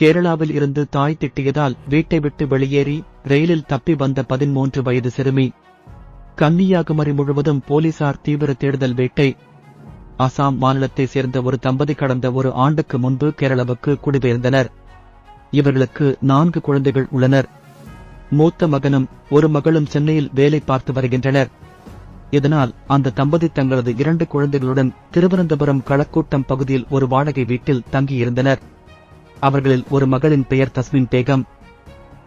கேரளாவில் இருந்து தாய் திட்டியதால் வீட்டை விட்டு வெளியேறி ரயிலில் தப்பி வந்த பதிமூன்று வயது சிறுமி. கன்னியாகுமரி முழுவதும் போலீசார் தீவிர தேடுதல் வேட்டை. அசாம் மாநிலத்தை சேர்ந்த ஒரு தம்பதி கடந்த ஒரு ஆண்டுக்கு முன்பு கேரளாவுக்கு குடிபெயர்ந்தனர். இவர்களுக்கு நான்கு குழந்தைகள் உள்ளனர். மூத்த மகனும் ஒரு மகளும் சென்னையில் வேலை பார்த்து வருகின்றனர். இதனால் அந்த தம்பதி தங்களது இரண்டு குழந்தைகளுடன் திருவனந்தபுரம் களக்கூட்டம் பகுதியில் ஒரு வாடகை வீட்டில் தங்கியிருந்தனர். அவர்களில் ஒரு மகளின் பெயர் தஸ்மின் பேகம்.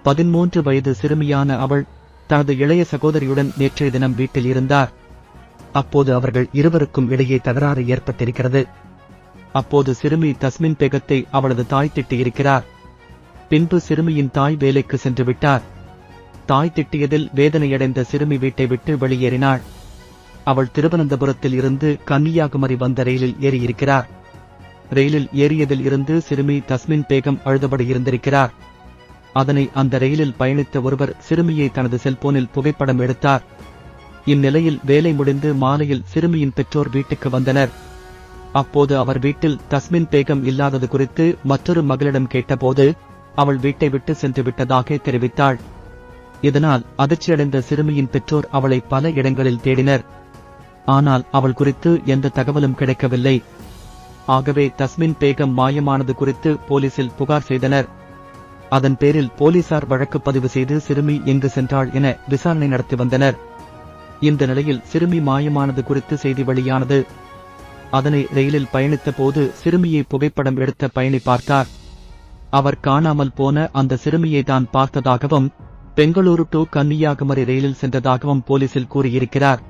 பதிமூன்று வயது சிறுமியான அவள் தனது இளைய சகோதரியுடன் நேற்றைய தினம் வீட்டில் இருந்தார். அப்போது அவர்கள் இருவருக்கும் இடையே தகராறு ஏற்பட்டிருக்கிறது. அப்போது சிறுமி தஸ்மின் பேகத்தை அவளது தாய் திட்டியிருக்கிறார் பின்பு சிறுமியின் தாய் வேலைக்கு சென்று விட்டார். தாய் திட்டியதில் வேதனையடைந்த சிறுமி வீட்டை விட்டு வெளியேறினாள். அவள் திருவனந்தபுரத்தில் இருந்து கன்னியாகுமரி வந்த ரயிலில் ஏறியிருக்கிறார். ரயிலில் ஏறியதில் இருந்து சிறுமி தஸ்மின் பேகம் அழுதபடி இருந்திருக்கிறார். அதனை அந்த ரயிலில் பயணித்த ஒருவர் சிறுமியை தனது செல்போனில் புகைப்படம் எடுத்தார். இந்நிலையில் வேலை முடிந்து மாலையில் சிறுமியின் பெற்றோர் வீட்டுக்கு வந்தனர். அப்போது அவர் வீட்டில் தஸ்மின் பேகம் இல்லாதது குறித்து மற்றொரு மகளிடம் கேட்டபோது அவள் வீட்டை விட்டு சென்று விட்டதாக தெரிவித்தாள். இதனால் அதிர்ச்சியடைந்த சிறுமியின் பெற்றோர் அவளை பல இடங்களில் தேடினர். ஆனால் அவள் குறித்து எந்த தகவலும் கிடைக்கவில்லை. ஆகவே தஸ்மின் பேகம் மாயமானது குறித்து போலீசில் புகார் செய்தனர். அதன் பேரில் போலீசார் வழக்கு பதிவு செய்து சிறுமி எங்கு சென்றாள் என விசாரணை நடத்தி வந்தனர். இந்த நிலையில் சிறுமி மாயமானது குறித்து செய்தி வெளியானது. அதனை ரயிலில் பயணித்த போது சிறுமியை புகைப்படம் எடுத்த பயணி பார்த்தார். அவர் காணாமல் போன அந்த சிறுமியை தான் பார்த்ததாகவும் பெங்களூரு டு கன்னியாகுமரி ரயிலில் சென்றதாகவும் போலீசில் கூறியிருக்கிறார்.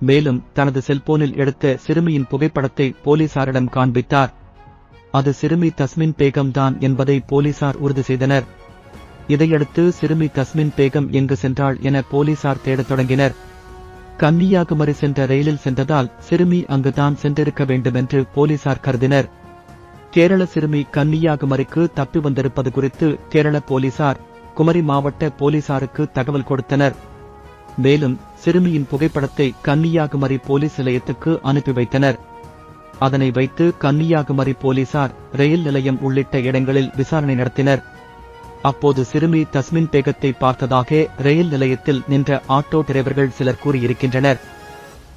மேலும் தனது செல்போனில் எடுத்த சிறுமியின் புகைப்படத்தை போலீசாரிடம் காண்பித்தார். அது சிறுமி தஸ்மின் பேகம் தான் என்பதை போலீசார் உறுதி செய்தனர். இதையடுத்து சிறுமி தஸ்மின் பேகம் எங்கு சென்றாள் என போலீசார் தேடத் தொடங்கினர். கன்னியாகுமரி சென்ற ரயிலில் சென்றதால் சிறுமி அங்குதான் சென்றிருக்க வேண்டும் என்று போலீசார் கருதினர். கேரள சிறுமி கன்னியாகுமரிக்கு தப்பி வந்திருப்பது குறித்து கேரள போலீசார் குமரி மாவட்ட போலீசாருக்கு தகவல் கொடுத்தனர். மேலும் சிறுமியின் புகைப்படத்தை கன்னியாகுமரி போலீஸ் நிலையத்துக்கு அனுப்பி வைத்தனர். அதனை வைத்து கன்னியாகுமரி போலீசார் ரயில் நிலையம் உள்ளிட்ட இடங்களில் விசாரணை நடத்தினர். அப்போது சிறுமி தஸ்மின் பேகத்தை பார்த்ததாக ரயில் நிலையத்தில் நின்ற ஆட்டோ டிரைவர்கள் சிலர் கூறியிருக்கின்றனர்.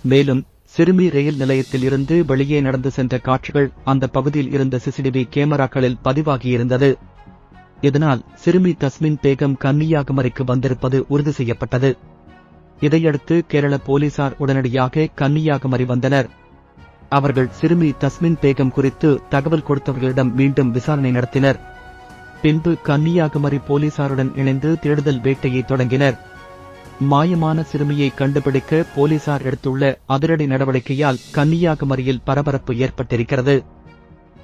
மேலும் சிறுமி ரயில் நிலையத்தில் இருந்து வெளியே நடந்து சென்ற காட்சிகள் அந்த பகுதியில் இருந்த சிசிடிவி கேமராக்களில் பதிவாகியிருந்தது. இதனால் சிறுமி தஸ்மின் பேகம் கன்னியாகுமரிக்கு வந்திருப்பது உறுதி செய்யப்பட்டது. இதையடுத்து கேரள போலீசார் உடனடியாக கன்னியாகுமரி வந்தனர். அவர்கள் சிறுமி தஸ்மின் பேகம் குறித்து தகவல் கொடுத்தவர்களிடம் மீண்டும் விசாரணை நடத்தினர். பின்பு கன்னியாகுமரி போலீசாருடன் இணைந்து தேடுதல் வேட்டையை தொடங்கினர். மாயமான சிறுமியை கண்டுபிடிக்க போலீசார் எடுத்துள்ள அதிரடி நடவடிக்கையால் கன்னியாகுமரியில் பரபரப்பு ஏற்பட்டிருக்கிறது.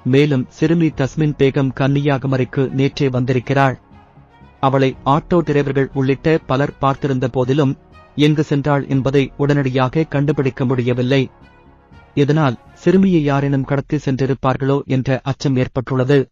மேலும் சிறுமி தஸ்மின் பேகம் கன்னியாகுமரிக்கு நேற்றே வந்திருக்கிறாள். அவளை ஆட்டோ டிரைவர்கள் உள்ளிட்ட பலர் பார்த்திருந்த போதிலும் எங்கு சென்றாள் என்பதை உடனடியாக கண்டுபிடிக்க முடியவில்லை. இதனால் சிறுமியை யாரேனும் கடத்தி சென்றிருப்பார்களோ என்ற அச்சம் ஏற்பட்டுள்ளது.